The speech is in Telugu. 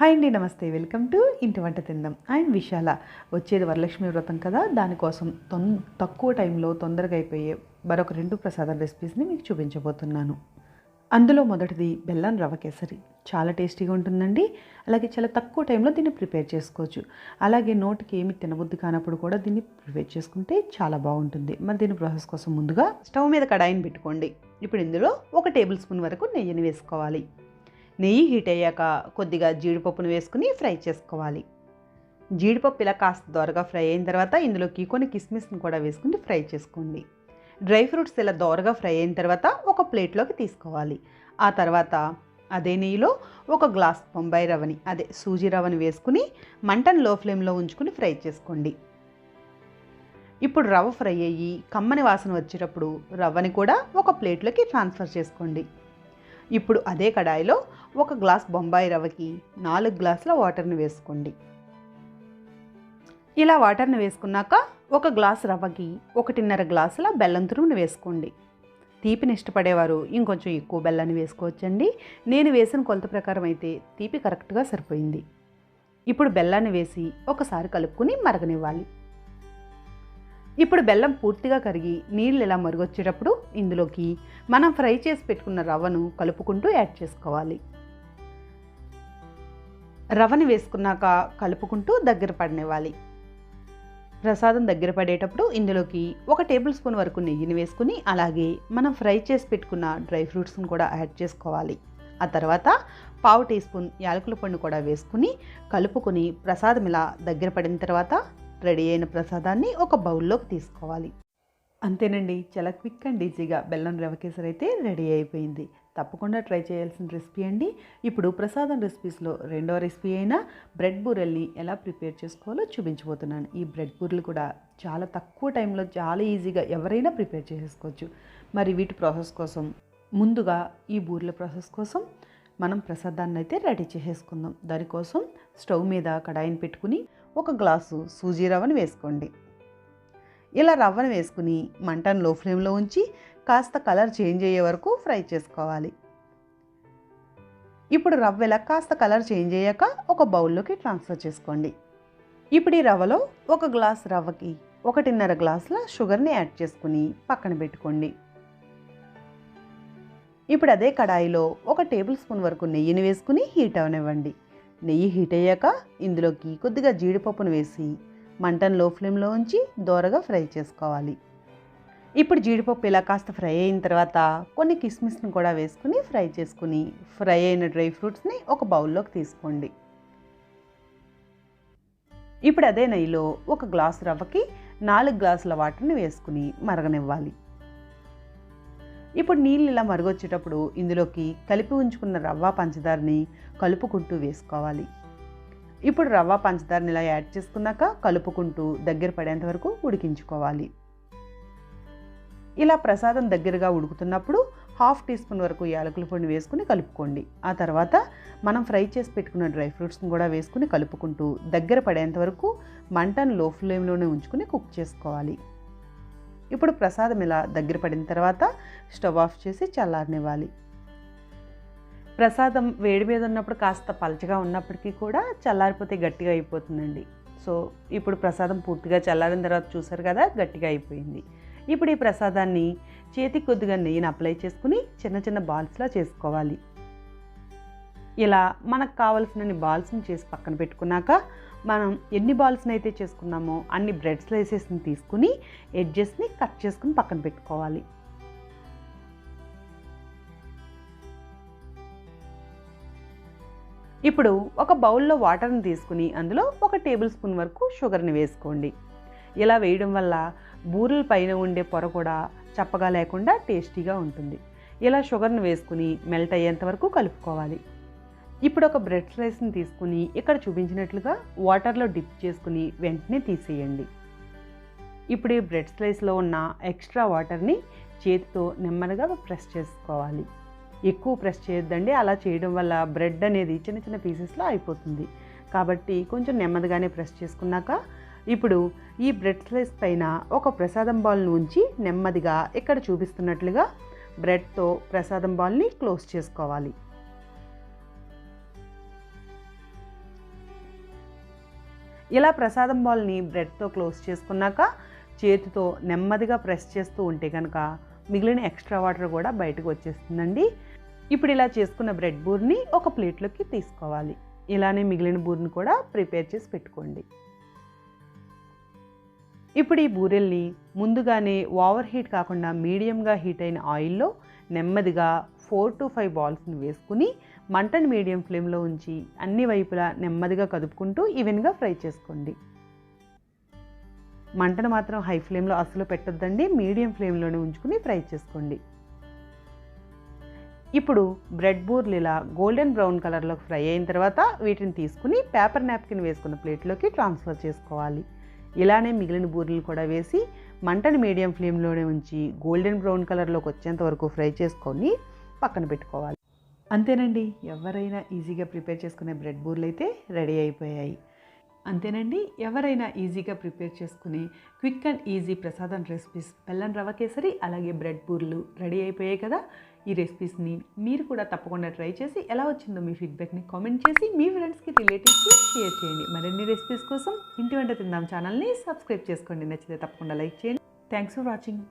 హాయ్ అండి నమస్తే. వెల్కమ్ టు ఇంటి వంట తిందాం. అండ్ విశాల. వచ్చేది వరలక్ష్మి వ్రతం కదా దానికోసం తొన్ తక్కువ టైంలో తొందరగా అయిపోయే మరొక రెండు ప్రసాదం రెసిపీస్ని మీకు చూపించబోతున్నాను. అందులో మొదటిది బెల్లం రవ్వ కేసరి. చాలా టేస్టీగా ఉంటుందండి. అలాగే చాలా తక్కువ టైంలో దీన్ని ప్రిపేర్ చేసుకోవచ్చు. అలాగే నోటికి ఏమి తినబుద్ధి కానప్పుడు కూడా దీన్ని ప్రిపేర్ చేసుకుంటే చాలా బాగుంటుంది. మరి దీని ప్రాసెస్ కోసం ముందుగా స్టవ్ మీద కడాయిని పెట్టుకోండి. ఇప్పుడు ఇందులో ఒక టేబుల్ స్పూన్ వరకు నెయ్యిని వేసుకోవాలి. నెయ్యి హీట్ అయ్యాక కొద్దిగా జీడిపప్పును వేసుకుని ఫ్రై చేసుకోవాలి. జీడిపప్పు ఇలా కాస్త దోరగా ఫ్రై అయిన తర్వాత ఇందులోకి కొన్ని కిస్మిస్ని కూడా వేసుకుని ఫ్రై చేసుకోండి. డ్రై ఫ్రూట్స్ ఇలా దోరగా ఫ్రై అయిన తర్వాత ఒక ప్లేట్లోకి తీసుకోవాలి. ఆ తర్వాత అదే నెయ్యిలో ఒక గ్లాస్ బొంబాయి రవ్వని అదే సూజీ రవ్వని వేసుకుని మంటను లో ఫ్లేమ్లో ఉంచుకుని ఫ్రై చేసుకోండి. ఇప్పుడు రవ్వ ఫ్రై అయ్యి కమ్మని వాసన వచ్చేటప్పుడు రవ్వని కూడా ఒక ప్లేట్లోకి ట్రాన్స్ఫర్ చేసుకోండి. ఇప్పుడు అదే కడాయిలో ఒక గ్లాస్ బొంబాయి రవ్వకి నాలుగు గ్లాసుల వాటర్ని వేసుకోండి. ఇలా వాటర్ని వేసుకున్నాక ఒక గ్లాస్ రవ్వకి ఒకటిన్నర గ్లాసుల బెల్లం తురుముని వేసుకోండి. తీపిని ఇష్టపడేవారు ఇంకొంచెం ఎక్కువ బెల్లాన్ని వేసుకోవచ్చండి. నేను వేసిన కొలత ప్రకారం అయితే తీపి కరెక్ట్గా సరిపోయింది. ఇప్పుడు బెల్లాన్ని వేసి ఒకసారి కలుపుకుని మరగనివ్వాలి. ఇప్పుడు బెల్లం పూర్తిగా కరిగి నీళ్ళు ఇలా మరుగొచ్చేటప్పుడు ఇందులోకి మనం ఫ్రై చేసి పెట్టుకున్న రవ్వను కలుపుకుంటూ యాడ్ చేసుకోవాలి. రవ్వని వేసుకున్నాక కలుపుకుంటూ దగ్గర పడనివ్వాలి. ప్రసాదం దగ్గర పడేటప్పుడు ఇందులోకి ఒక టేబుల్ స్పూన్ వరకు నెయ్యిని వేసుకుని అలాగే మనం ఫ్రై చేసి పెట్టుకున్న డ్రై ఫ్రూట్స్ని కూడా యాడ్ చేసుకోవాలి. ఆ తర్వాత పావు టీ స్పూన్ యాలకుల పండు కూడా వేసుకుని కలుపుకొని ప్రసాదం ఇలా దగ్గర పడిన తర్వాత రెడీ అయిన ప్రసాదాన్ని ఒక బౌల్లోకి తీసుకోవాలి. అంతేనండి. చాలా క్విక్ అండ్ ఈజీగా బెల్లం రవ్వ కేసరి అయితే రెడీ అయిపోయింది. తప్పకుండా ట్రై చేయాల్సిన రెసిపీ అండి. ఇప్పుడు ప్రసాదం రెసిపీస్లో రెండవ రెసిపీ అయిన బ్రెడ్ బూరెల్ని ఎలా ప్రిపేర్ చేసుకోవాలో చూపించబోతున్నాను. ఈ బ్రెడ్ బూరెలు కూడా చాలా తక్కువ టైంలో చాలా ఈజీగా ఎవరైనా ప్రిపేర్ చేసుకోవచ్చు మరి వీటి ప్రాసెస్ కోసం ముందుగా ఈ బూరెల ప్రాసెస్ కోసం మనం ప్రసాదాన్ని అయితే రెడీ చేసేసుకుందాం. దానికోసం స్టవ్ మీద కడాయిని పెట్టుకుని ఒక గ్లాసు సూజీ రవ్వని వేసుకోండి. ఇలా రవ్వను వేసుకుని మంటను లో ఫ్లేమ్లో ఉంచి కాస్త కలర్ చేంజ్ అయ్యే వరకు ఫ్రై చేసుకోవాలి. ఇప్పుడు రవ్వ ఇలా కాస్త కలర్ చేంజ్ అయ్యాక ఒక బౌల్లోకి ట్రాన్స్ఫర్ చేసుకోండి. ఇప్పుడు ఈ రవ్వలో ఒక గ్లాస్ రవ్వకి ఒకటిన్నర గ్లాసుల షుగర్ని యాడ్ చేసుకుని పక్కన పెట్టుకోండి. ఇప్పుడు అదే కడాయిలో ఒక టేబుల్ స్పూన్ వరకు నెయ్యిని వేసుకుని హీట్ అవనివ్వండి. నెయ్యి హీట్ అయ్యాక ఇందులోకి కొద్దిగా జీడిపప్పును వేసి మంటను లో ఫ్లేమ్లో ఉంచి దోరగా ఫ్రై చేసుకోవాలి. ఇప్పుడు జీడిపప్పు ఇలా కాస్త ఫ్రై అయిన తర్వాత కొన్ని కిస్మిస్ని కూడా వేసుకుని ఫ్రై చేసుకుని ఫ్రై అయిన డ్రై ఫ్రూట్స్ని ఒక బౌల్లోకి తీసుకోండి. ఇప్పుడు అదే నెయ్యిలో ఒక గ్లాసు రవ్వకి నాలుగు గ్లాసుల వాటర్ని వేసుకుని మరగనివ్వాలి. ఇప్పుడు నీళ్ళు ఇలా మరుగొచ్చేటప్పుడు ఇందులోకి కలిపి ఉంచుకున్న రవ్వ పంచదారని కలుపుకుంటూ వేసుకోవాలి. ఇప్పుడు రవ్వ పంచదారని ఇలా యాడ్ చేసుకున్నాక కలుపుకుంటూ దగ్గర పడేంత వరకు ఉడికించుకోవాలి. ఇలా ప్రసాదం దగ్గరగా ఉడుకుతున్నప్పుడు హాఫ్ టీ స్పూన్ వరకు యాలకుల పొడిని వేసుకుని కలుపుకోండి. ఆ తర్వాత మనం ఫ్రై చేసి పెట్టుకున్న డ్రై ఫ్రూట్స్ని కూడా వేసుకుని కలుపుకుంటూ దగ్గర పడేంత వరకు మంటను లో ఫ్లేమ్లోనే ఉంచుకుని కుక్ చేసుకోవాలి. ఇప్పుడు ప్రసాదం ఇలా దగ్గర పడిన తర్వాత స్టవ్ ఆఫ్ చేసి చల్లారనివ్వాలి. ప్రసాదం వేడి మీద ఉన్నప్పుడు కాస్త పలచగా ఉన్నప్పటికీ కూడా చల్లారిపోతే గట్టిగా అయిపోతుందండి. సో ఇప్పుడు ప్రసాదం పూర్తిగా చల్లారిన తర్వాత చూసారు కదా గట్టిగా అయిపోయింది. ఇప్పుడు ఈ ప్రసాదాన్ని చేతికి కొద్దిగా నెయ్యిని అప్లై చేసుకుని చిన్న చిన్న బాల్స్లా చేసుకోవాలి. ఇలా మనకు కావలసిన బాల్స్ని చేసి పక్కన పెట్టుకున్నాక మనం ఎన్ని బాల్స్ని అయితే చేసుకున్నామో అన్ని బ్రెడ్ స్లైసెస్ని తీసుకుని ఎడ్జెస్ని కట్ చేసుకుని పక్కన పెట్టుకోవాలి. ఇప్పుడు ఒక బౌల్లో వాటర్ని తీసుకుని అందులో ఒక టేబుల్ స్పూన్ వరకు షుగర్ని వేసుకోండి. ఇలా వేయడం వల్ల బూరెల పైన ఉండే పొర కూడా చప్పగా లేకుండా టేస్టీగా ఉంటుంది. ఇలా షుగర్ని వేసుకుని మెల్ట్ అయ్యేంత వరకు కలుపుకోవాలి. ఇప్పుడు ఒక బ్రెడ్ స్లైస్ని తీసుకుని ఇక్కడ చూపించినట్లుగా వాటర్లో డిప్ చేసుకుని వెంటనే తీసేయండి. ఇప్పుడు ఈ బ్రెడ్ స్లైస్లో ఉన్న ఎక్స్ట్రా వాటర్ని చేతితో నెమ్మదిగా ప్రెస్ చేసుకోవాలి. ఎక్కువ ప్రెస్ చేయొద్దండి. అలా చేయడం వల్ల బ్రెడ్ అనేది చిన్న చిన్న పీసెస్లో అయిపోతుంది. కాబట్టి కొంచెం నెమ్మదిగానే ప్రెస్ చేసుకున్నాక ఇప్పుడు ఈ బ్రెడ్ స్లైస్ పైన ఒక ప్రసాదం బాల్ను ఉంచి నెమ్మదిగా ఇక్కడ చూపిస్తున్నట్లుగా బ్రెడ్తో ప్రసాదం బాల్ని క్లోజ్ చేసుకోవాలి. ఇలా ప్రసాదం బాల్ని బ్రెడ్తో క్లోజ్ చేసుకున్నాక చేతితో నెమ్మదిగా ప్రెస్ చేస్తూ ఉంటే కనుక మిగిలిన ఎక్స్ట్రా వాటర్ కూడా బయటకు వచ్చేస్తుందండి. ఇప్పుడు ఇలా చేసుకున్న బ్రెడ్ బూర్ని ఒక ప్లేట్లోకి తీసుకోవాలి. ఇలానే మిగిలిన బూర్ని కూడా ప్రిపేర్ చేసి పెట్టుకోండి. ఇప్పుడు ఈ బూరెల్ని ముందుగానే ఓవర్ హీట్ కాకుండా మీడియంగా హీట్ అయిన ఆయిల్లో నెమ్మదిగా ఫోర్ టు ఫైవ్ బాల్స్ని వేసుకుని మంటను మీడియం ఫ్లేమ్లో ఉంచి అన్ని వైపులా నెమ్మదిగా కదుపుకుంటూ ఈవెన్గా ఫ్రై చేసుకోండి. మంటను మాత్రం హై ఫ్లేమ్లో అసలు పెట్టొద్దండి. మీడియం ఫ్లేమ్లోనే ఉంచుకుని ఫ్రై చేసుకోండి. ఇప్పుడు బ్రెడ్ బూర్లు ఇలా గోల్డెన్ బ్రౌన్ కలర్లోకి ఫ్రై అయిన తర్వాత వీటిని తీసుకుని పేపర్ నాప్కిన్ వేసుకున్న ప్లేట్లోకి ట్రాన్స్ఫర్ చేసుకోవాలి. ఇలానే మిగిలిన బూరెలు కూడా వేసి మంటని మీడియం ఫ్లేమ్లోనే ఉంచి గోల్డెన్ బ్రౌన్ కలర్లోకి వచ్చేంత వరకు ఫ్రై చేసుకొని పక్కన పెట్టుకోవాలి. అంతేనండి. ఎవరైనా ఈజీగా ప్రిపేర్ చేసుకునే బ్రెడ్ బూర్లు అయితే రెడీ అయిపోయాయి. అంతేనండి. ఎవరైనా ఈజీగా ప్రిపేర్ చేసుకునే క్విక్ అండ్ ఈజీ ప్రసాదం రెసిపీస్ బెల్లం రవ కేసరి అలాగే బ్రెడ్ బూర్లు రెడీ అయిపోయాయి కదా. ఈ రెసిపీస్ని మీరు కూడా తప్పకుండా ట్రై చేసి ఎలా వచ్చిందో మీ ఫీడ్బ్యాక్ని కామెంట్ చేసి మీ ఫ్రెండ్స్కి రిలేటివ్స్కి షేర్ చేయండి. మరిన్ని రెసిపీస్ కోసం ఇంటి వంట తిందాం ఛానల్ని సబ్స్క్రైబ్ చేసుకోండి. నచ్చితే తప్పకుండా లైక్ చేయండి. Thanks for watching.